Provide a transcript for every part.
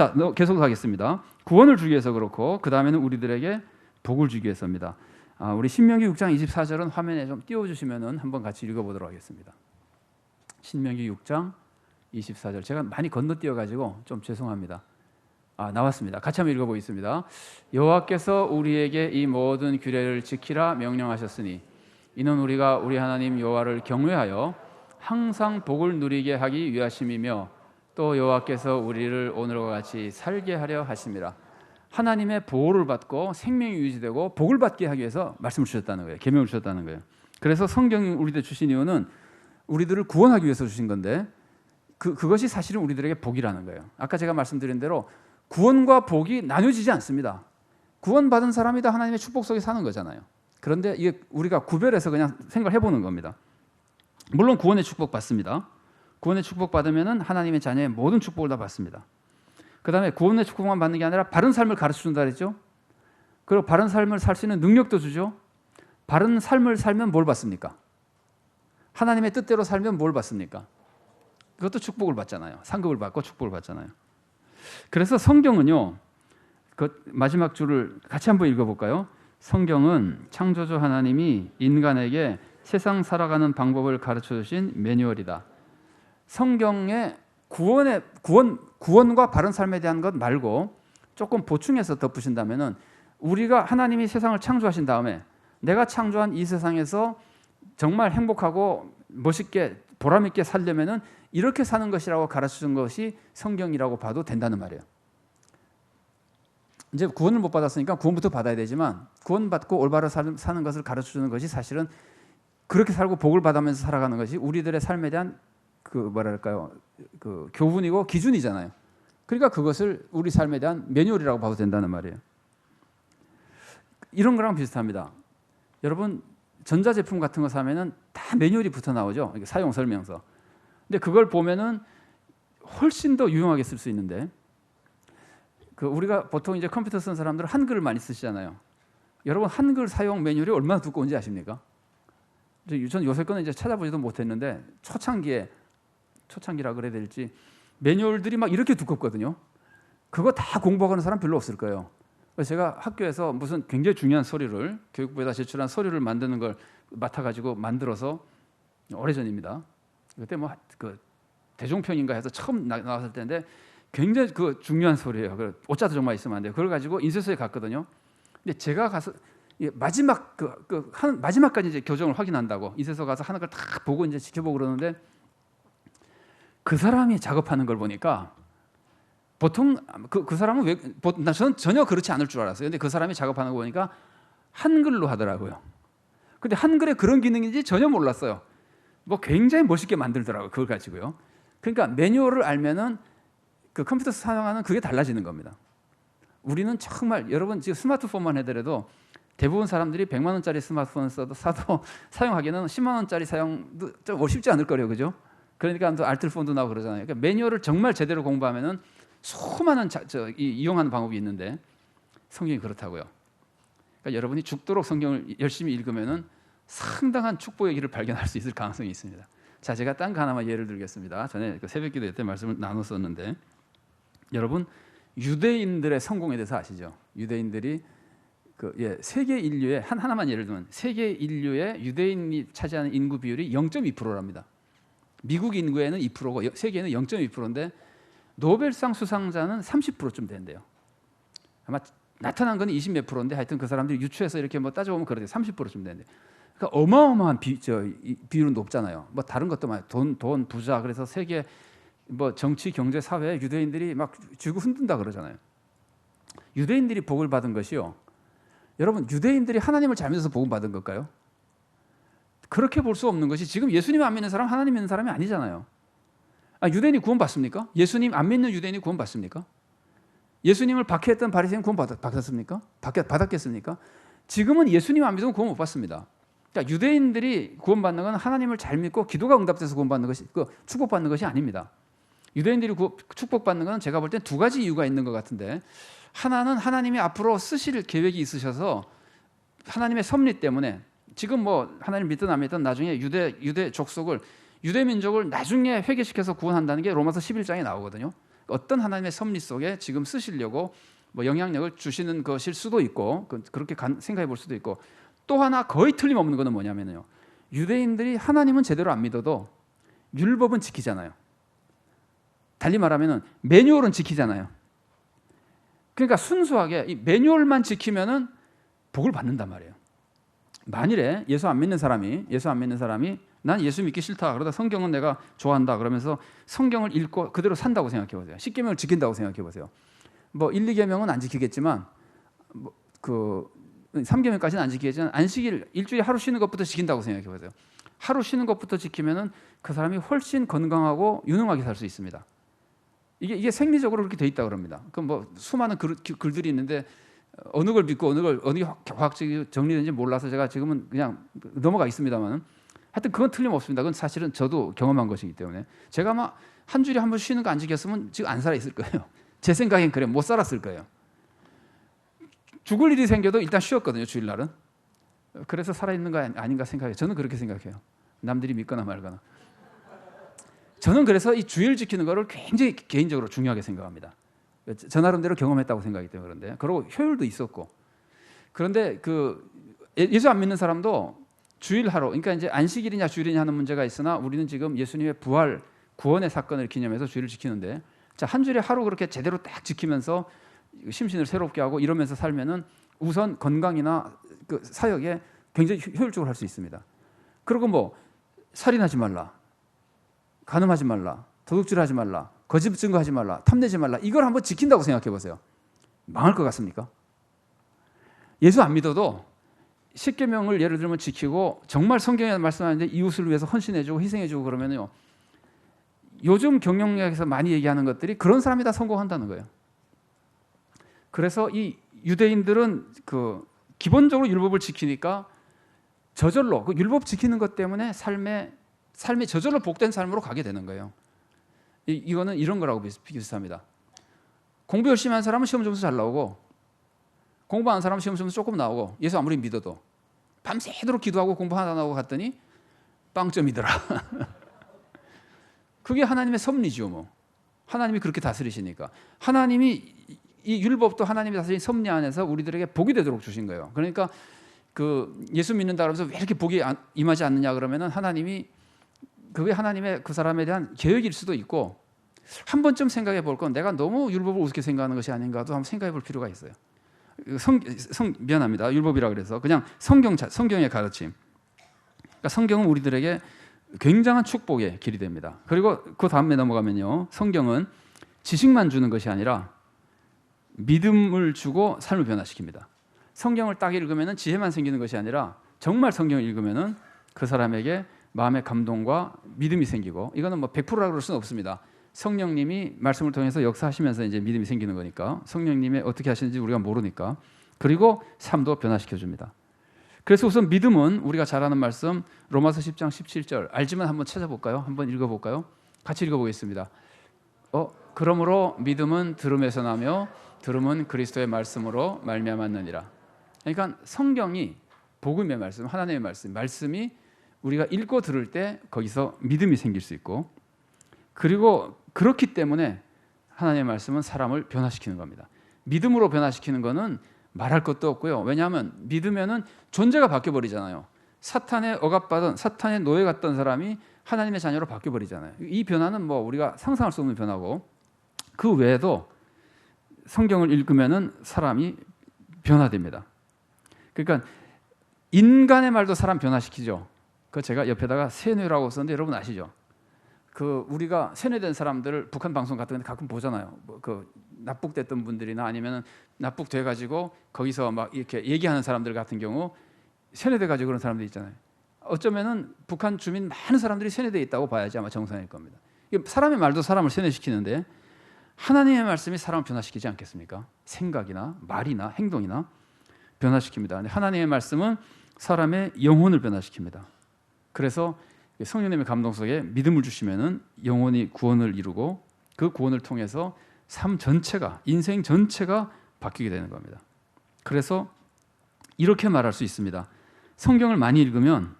자, 너- 계속 하겠습니다. 구원을 주기 위해서 그렇고 그 다음에는 우리들에게 복을 주기 위해서입니다. 아, 우리 신명기 6장 24절은 화면에 좀 띄워주시면은 한번 같이 읽어보도록 하겠습니다. 신명기 6장 24절 제가 많이 건너뛰어 가지고 좀 죄송합니다. 아 나왔습니다. 같이 한번 읽어보겠습니다. 여호와께서 우리에게 이 모든 규례를 지키라 명령하셨으니 이는 우리가 우리 하나님 여호와를 경외하여 항상 복을 누리게 하기 위하심이며 또 여호와께서 우리를 오늘과 같이 살게 하려 하심이라. 하나님의 보호를 받고 생명이 유지되고 복을 받게 하기 위해서 말씀을 주셨다는 거예요. 계명을 주셨다는 거예요. 그래서 성경이 우리들 주신 이유는 우리들을 구원하기 위해서 주신 건데 그 그것이 사실은 우리들에게 복이라는 거예요. 아까 제가 말씀드린 대로 구원과 복이 나뉘어지지 않습니다. 구원받은 사람이 다 하나님의 축복 속에 사는 거잖아요. 그런데 이게 우리가 구별해서 그냥 생각해 보는 겁니다. 물론 구원의 축복 받습니다. 구원의 축복 받으면은 하나님의 자녀의 모든 축복을 다 받습니다. 그다음에 구원의 축복만 받는 게 아니라 바른 삶을 가르쳐 준다 그랬죠. 그리고 바른 삶을 살 수 있는 능력도 주죠. 바른 삶을 살면 뭘 받습니까? 하나님의 뜻대로 살면 뭘 받습니까? 그것도 축복을 받잖아요. 상급을 받고 축복을 받잖아요. 그래서 성경은요. 그 마지막 줄을 같이 한번 읽어 볼까요? 성경은 창조주 하나님이 인간에게 세상 살아가는 방법을 가르쳐 주신 매뉴얼이다. 성경의 구원의 구원 구원과 바른 삶에 대한 것 말고 조금 보충해서 덧붙인다면은 우리가 하나님이 세상을 창조하신 다음에 내가 창조한 이 세상에서 정말 행복하고 멋있게 보람 있게 살려면은 이렇게 사는 것이라고 가르쳐 준 것이 성경이라고 봐도 된다는 말이에요. 이제 구원을 못 받았으니까 구원부터 받아야 되지만 구원받고 올바로 살- 사는 것을 가르쳐 주는 것이 사실은 그렇게 살고 복을 받으면서 살아가는 것이 우리들의 삶에 대한 그 뭐랄까요 그 교훈이고 기준이잖아요. 그러니까 그것을 우리 삶에 대한 매뉴얼이라고 봐도 된다는 말이에요. 이런 거랑 비슷합니다. 여러분 전자제품 같은 거 사면은 다 매뉴얼이 붙어 나오죠. 사용 설명서. 근데 그걸 보면은 훨씬 더 유용하게 쓸 수 있는데 그 우리가 보통 이제 컴퓨터 쓰는 사람들은 한글을 많이 쓰시잖아요. 여러분 한글 사용 매뉴얼이 얼마나 두꺼운지 아십니까? 저- 전 요새 거는 이제 찾아보지도 못했는데 초창기에 초창기라 그래야 될지 매뉴얼들이 막 이렇게 두껍거든요. 그거 다 공부하는 사람 별로 없을 거예요. 제가 학교에서 무슨 굉장히 중요한 서류를 교육부에다 제출한 서류를 만드는 걸 맡아가지고 만들어서 오래전입니다. 그때 뭐 그 대종편인가 해서 처음 나, 나왔을 때인데 굉장히 그 중요한 소리예요. 그 오자도 정말 있으면 안 돼요. 그걸 가지고 인쇄소에 갔거든요. 근데 제가 가서 이 마지막 그, 그 한, 마지막까지 이제 교정을 확인한다고 인쇄소 가서 하는 걸 다 보고 이제 지켜보고 그러는데 그 사람이 작업하는 걸 보니까 보통 그, 그 사람은 왜, 보- 나 저는 전혀 그렇지 않을 줄 알았어요. 근데 그 사람이 작업하는 거 보니까 한글로 하더라고요. 근데 한글에 그런 기능인지 전혀 몰랐어요. 뭐 굉장히 멋있게 만들더라고요. 그걸 가지고요. 그러니까 매뉴얼을 알면은 그 컴퓨터 사용하는 그게 달라지는 겁니다. 우리는 정말 여러분 지금 스마트폰만 해더라도 대부분 사람들이 100만 원짜리 스마트폰 써도 사도 사용하기는 10만 원짜리 사용도 좀 쉽지 않을 거예요, 그죠? 그러니까 또 알뜰폰도 나오고 그러잖아요. 그러니까 매뉴얼을 정말 제대로 공부하면은 수많은 자, 저, 이, 이용하는 방법이 있는데 성경이 그렇다고요. 그러니까 여러분이 죽도록 성경을 열심히 읽으면은 상당한 축복의 길을 발견할 수 있을 가능성이 있습니다. 자, 제가 딴 거 하나만 예를 들겠습니다. 전에 그 새벽기도 때 말씀을 나눴었는데 여러분 유대인들의 성공에 대해서 아시죠? 유대인들이 그 예, 세계 인류의 한 하나만 예를 들면 세계 인류의 유대인이 차지하는 인구 비율이 0.2%랍니다. 미국 인구에는 2%고 여- 세계에는 0.2%인데 노벨상 수상자는 30%쯤 된대요. 아마 나타난 건 20 몇 프로인데 하여튼 그 사람들이 유추해서 이렇게 뭐 따져보면 그래요. 30%쯤 된대. 그러니까 어마어마한 비, 저, 이, 비율은 높잖아요. 뭐 다른 것도 많아요. 돈, 돈, 부자. 그래서 세계 뭐 정치, 경제, 사회 유대인들이 막 쥐고 흔든다 그러잖아요. 유대인들이 복을 받은 것이요. 여러분 유대인들이 하나님을 잘 믿어서 복을 받은 걸까요? 그렇게 볼 수 없는 것이 지금 예수님 안 믿는 사람 하나님 믿는 사람이 아니잖아요. 아, 유대인이 구원 받습니까? 예수님 안 믿는 유대인이 구원 받습니까? 예수님을 박해했던 바리새인 구원 받, 받았습니까? 받, 받았겠습니까? 지금은 예수님 안 믿으면 구원 못 받습니다. 그러니까 유대인들이 구원받는 건 하나님을 잘 믿고 기도가 응답돼서 구원받는 것이 그 축복받는 것이 아닙니다. 유대인들이 구, 축복받는 건 제가 볼 땐 두 가지 이유가 있는 것 같은데 하나는 하나님이 앞으로 쓰실 계획이 있으셔서 하나님의 섭리 때문에 지금 뭐 하나님 믿든 안 믿든 나중에 유대 유대 족속을 유대 민족을 나중에 회개시켜서 구원한다는 게 로마서 11장에 나오거든요. 어떤 하나님의 섭리 속에 지금 쓰시려고 뭐 영향력을 주시는 것일 수도 있고 그- 그렇게 간- 생각해 볼 수도 있고 또 하나 거의 틀림없는 것은 뭐냐면요. 유대인들이 하나님은 제대로 안 믿어도 율법은 지키잖아요. 달리 말하면은 매뉴얼은 지키잖아요. 그러니까 순수하게 이 매뉴얼만 지키면은 복을 받는단 말이에요. 만일에 예수 안 믿는 사람이 예수 안 믿는 사람이 난 예수 믿기 싫다 그러다 성경은 내가 좋아한다 그러면서 성경을 읽고 그대로 산다고 생각해 보세요. 10계명을 지킨다고 생각해 보세요. 뭐 1, 2계명은 안 지키겠지만 뭐 그 3계명까지는 안 지키겠지만 안식일 일주일에 하루 쉬는 것부터 지킨다고 생각해 보세요. 하루 쉬는 것부터 지키면은 그 사람이 훨씬 건강하고 유능하게 살 수 있습니다. 이게 이게 생리적으로 그렇게 돼 있다 그럽니다. 그뭐 수많은 글, 글들이 있는데 어느 걸 믿고 어느 걸 어느 과학적이 정리되는지 몰라서 제가 지금은 그냥 넘어가 있습니다만 하여튼 그건 틀림없습니다. 그건 사실은 저도 경험한 것이기 때문에 제가 막한 주일에 한 번 쉬는 거 안 지켰으면 지금 안 살아 있을 거예요. 제 생각엔 그래 못 살았을 거예요. 죽을 일이 생겨도 일단 쉬었거든요 주일날은. 그래서 살아 있는 거 아닌가 생각해요. 저는 그렇게 생각해요. 남들이 믿거나 말거나. 저는 그래서 이 주일 지키는 거를 굉장히 개인적으로 중요하게 생각합니다. 저 나름대로 경험했다고 생각하기 때문에 그런데 그리고 효율도 있었고 그런데 그 예수 안 믿는 사람도 주일 하루 그러니까 이제 안식일이냐 주일이냐 하는 문제가 있으나 우리는 지금 예수님의 부활 구원의 사건을 기념해서 주일을 지키는데 자 한 주일에 하루 그렇게 제대로 딱 지키면서 심신을 새롭게 하고 이러면서 살면은 우선 건강이나 그 사역에 굉장히 효율적으로 할 수 있습니다. 그리고 뭐 살인하지 말라, 간음하지 말라, 도둑질하지 말라, 거짓 증거하지 말라, 탐내지 말라. 이걸 한번 지킨다고 생각해 보세요. 망할 것 같습니까? 예수 안 믿어도 십계명을 예를 들면 지키고 정말 성경에 말씀하는데 이웃을 위해서 헌신해주고 희생해주고 그러면요. 요즘 경영력에서 많이 얘기하는 것들이 그런 사람이 다 성공한다는 거예요. 그래서 이 유대인들은 그 기본적으로 율법을 지키니까 저절로 그 율법 지키는 것 때문에 삶의 삶이 저절로 복된 삶으로 가게 되는 거예요. 이, 이거는 이런 거라고 비슷합니다. 공부 열심히 한 사람은 시험 점수 잘 나오고 공부 안 사람은 시험 점수 조금 나오고 예수 아무리 믿어도 밤새도록 기도하고 공부 하나 나오고 갔더니 빵점이더라. 그게 하나님의 섭리죠, 뭐. 하나님이 그렇게 다스리시니까 하나님이 이 율법도 하나님이 다스린 섭리 안에서 우리들에게 복이 되도록 주신 거예요. 그러니까 그 예수 믿는다 그러면서 왜 이렇게 복이 임하지 않느냐 그러면은 하나님이 그게 하나님의 그 사람에 대한 계획일 수도 있고 한 번쯤 생각해 볼 건 내가 너무 율법을 우습게 생각하는 것이 아닌가도 한번 생각해 볼 필요가 있어요. 성, 성 미안합니다. 율법이라 그래서 그냥 성경 성경의 가르침. 그러니까 성경은 우리들에게 굉장한 축복의 길이 됩니다. 그리고 그 다음에 넘어가면요. 성경은 지식만 주는 것이 아니라 믿음을 주고 삶을 변화시킵니다. 성경을 딱 읽으면 지혜만 생기는 것이 아니라 정말 성경을 읽으면 그 사람에게 마음의 감동과 믿음이 생기고 이거는 뭐 100%라 그럴 수는 없습니다. 성령님이 말씀을 통해서 역사하시면서 이제 믿음이 생기는 거니까 성령님이 어떻게 하시는지 우리가 모르니까 그리고 삶도 변화시켜 줍니다. 그래서 우선 믿음은 우리가 잘 아는 말씀 로마서 10장 17절 알지만 한번 찾아볼까요? 한번 읽어볼까요? 같이 읽어보겠습니다. 어 그러므로 믿음은 들음에서 나며 들음은 그리스도의 말씀으로 말미암았느니라. 그러니까 성경이 복음의 말씀, 하나님의 말씀, 말씀이 우리가 읽고 들을 때 거기서 믿음이 생길 수 있고 그리고 그렇기 때문에 하나님의 말씀은 사람을 변화시키는 겁니다. 믿음으로 변화시키는 것은 말할 것도 없고요. 왜냐하면 믿으면은 존재가 바뀌어 버리잖아요. 사탄의 억압받은 사탄의 노예 같던 사람이 하나님의 자녀로 바뀌어 버리잖아요. 이 변화는 뭐 우리가 상상할 수 없는 변화고 그 외에도 성경을 읽으면은 사람이 변화됩니다. 그러니까 인간의 말도 사람 변화시키죠. 그 제가 옆에다가 세뇌라고 썼는데 여러분 아시죠? 그 우리가 세뇌된 사람들을 북한 방송 같은 데 가끔 보잖아요. 뭐그 납북됐던 분들이나 아니면 납북돼 가지고 거기서 막 이렇게 얘기하는 사람들 같은 경우 세뇌돼 가지고 그런 사람들 있잖아요. 어쩌면은 북한 주민 많은 사람들이 세뇌돼 있다고 봐야지 아마 정상일 겁니다. 사람의 말도 사람을 세뇌시키는데 하나님의 말씀이 사람을 변화시키지 않겠습니까? 생각이나 말이나 행동이나 변화시킵니다. 하나님의 말씀은 사람의 영혼을 변화시킵니다. 그래서 성령님의 감동 속에 믿음을 주시면은 영혼이 구원을 이루고 그 구원을 통해서 삶 전체가 인생 전체가 바뀌게 되는 겁니다. 그래서 이렇게 말할 수 있습니다. 성경을 많이 읽으면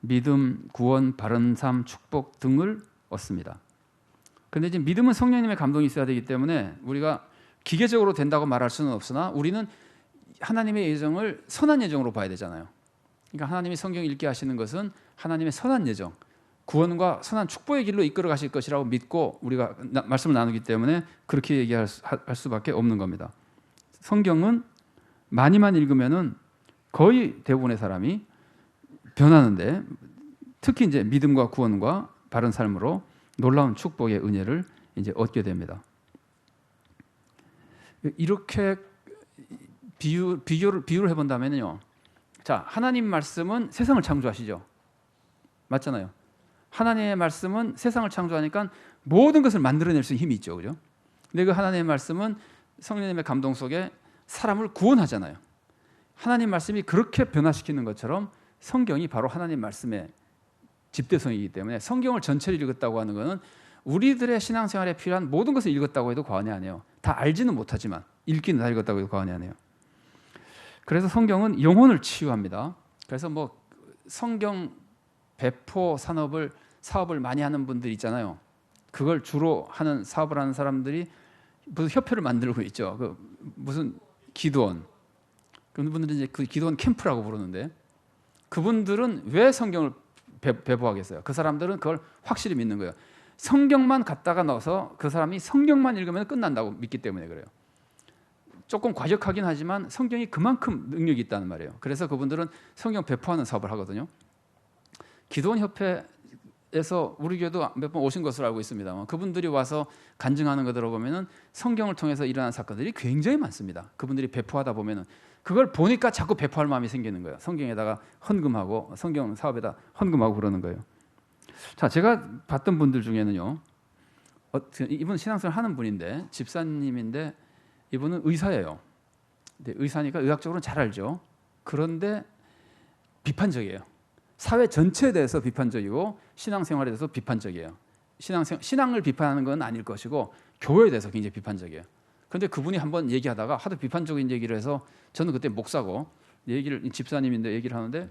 믿음, 구원, 바른 삶, 축복 등을 얻습니다. 근데 이제 믿음은 성령님의 감동이 있어야 되기 때문에 우리가 기계적으로 된다고 말할 수는 없으나 우리는 하나님의 예정을 선한 예정으로 봐야 되잖아요. 그러니까 하나님이 성경 읽게 하시는 것은 하나님의 선한 예정, 구원과 선한 축복의 길로 이끌어 가실 것이라고 믿고 우리가 나- 말씀을 나누기 때문에 그렇게 얘기할 수, 할- 할 수밖에 없는 겁니다. 성경은 많이만 읽으면은 거의 대부분의 사람이 변하는데 특히 이제 믿음과 구원과 바른 삶으로 놀라운 축복의 은혜를 이제 얻게 됩니다. 이렇게 비유 비교를 비유를 해본다면요. 자 하나님 말씀은 세상을 창조하시죠. 맞잖아요. 하나님의 말씀은 세상을 창조하니까 모든 것을 만들어낼 수 있는 힘이 있죠, 그죠? 근데 그 하나님의 말씀은 성령님의 감동 속에 사람을 구원하잖아요. 하나님 말씀이 그렇게 변화시키는 것처럼 성경이 바로 하나님 말씀의 집대성이기 때문에 성경을 전체를 읽었다고 하는 것은 우리들의 신앙생활에 필요한 모든 것을 읽었다고 해도 과언이 아니에요. 다 알지는 못하지만 읽기는 다 읽었다고 해도 과언이 아니에요. 그래서 성경은 영혼을 치유합니다. 그래서 뭐 성경 배포 산업을 사업을 많이 하는 분들 있잖아요. 그걸 주로 하는 사업을 하는 사람들이 무슨 협회를 만들고 있죠. 그 무슨 기도원 그분들은 이제 그 기도원 캠프라고 부르는데 그분들은 왜 성경을 배, 배포하겠어요? 그 사람들은 그걸 확실히 믿는 거예요. 성경만 갖다가 넣어서 그 사람이 성경만 읽으면 끝난다고 믿기 때문에 그래요. 조금 과격하긴 하지만 성경이 그만큼 능력이 있다는 말이에요. 그래서 그분들은 성경 배포하는 사업을 하거든요. 기도원 협회에서 우리 교회도 몇 번 오신 것으로 알고 있습니다만 그분들이 와서 간증하는 거 들어보면은 성경을 통해서 일어난 사건들이 굉장히 많습니다. 그분들이 배포하다 보면은 그걸 보니까 자꾸 배포할 마음이 생기는 거예요. 성경에다가 헌금하고 성경 사업에다 헌금하고 그러는 거예요. 자, 제가 봤던 분들 중에는요. 어, 이분 신앙생활 하는 분인데 집사님인데 이분은 의사예요. 의사니까 의학적으로는 잘 알죠. 그런데 비판적이에요. 사회 전체에 대해서 비판적이고 신앙생활에 대해서 비판적이에요. 신앙생 신앙을 비판하는 건 아닐 것이고 교회에 대해서 굉장히 비판적이에요. 근데 그분이 한번 얘기하다가 하도 비판적인 얘기를 해서 저는 그때 목사고 얘기를 집사님인데 얘기를 하는데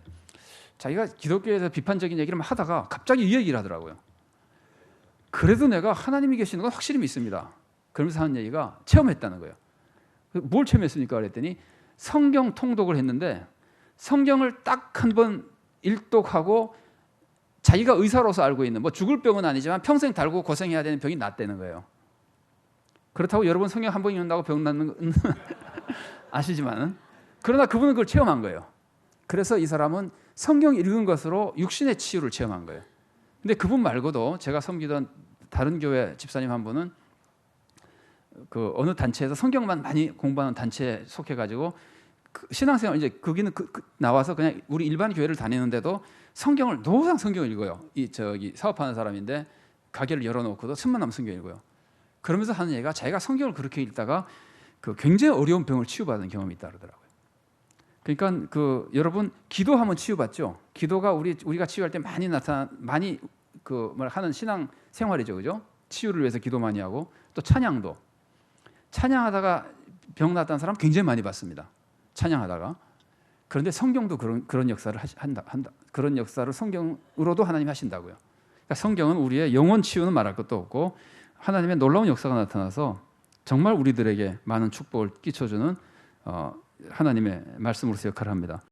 자기가 기독교에서 비판적인 얘기를 막 하다가 갑자기 이 얘기를 하더라고요. 그래도 내가 하나님이 계시는 건 확실히 믿습니다. 그러면서 하는 얘기가 체험했다는 거예요. 뭘 체험했습니까? 그랬더니 성경 통독을 했는데 성경을 딱 한 번 일독하고 자기가 의사로서 알고 있는 뭐 죽을 병은 아니지만 평생 달고 고생해야 되는 병이 낫다는 거예요. 그렇다고 여러분 성경 한 번 읽는다고 병 낫는 건 아시지만은 그러나 그분은 그걸 체험한 거예요. 그래서 이 사람은 성경 읽은 것으로 육신의 치유를 체험한 거예요. 근데 그분 말고도 제가 섬기던 다른 교회 집사님 한 분은 그 어느 단체에서 성경만 많이 공부하는 단체에 속해 가지고 그 신앙생활 이제 거기는 그, 그 나와서 그냥 우리 일반 교회를 다니는데도 성경을 노상 성경을 읽어요. 이 저기 사업하는 사람인데 가게를 열어놓고도 천만 남 성경 읽어요. 그러면서 하는 얘기가 자기가 성경을 그렇게 읽다가 그 굉장히 어려운 병을 치유받은 경험이 있다 그러더라고요. 그러니까 그 여러분 기도하면 치유받죠. 기도가 우리 우리가 치유할 때 많이 나타 많이 그뭘 하는 신앙 생활이죠, 그죠? 치유를 위해서 기도 많이 하고 또 찬양도 찬양하다가 병 났다는 사람 굉장히 많이 봤습니다. 찬양하다가 그런데 성경도 그런 그런 역사를 한다 한다 그런 역사를 성경으로도 하나님 하신다고요. 그러니까 성경은 우리의 영혼 치유는 말할 것도 없고 하나님의 놀라운 역사가 나타나서 정말 우리들에게 많은 축복을 끼쳐주는 어, 하나님의 말씀으로서 역할을 합니다.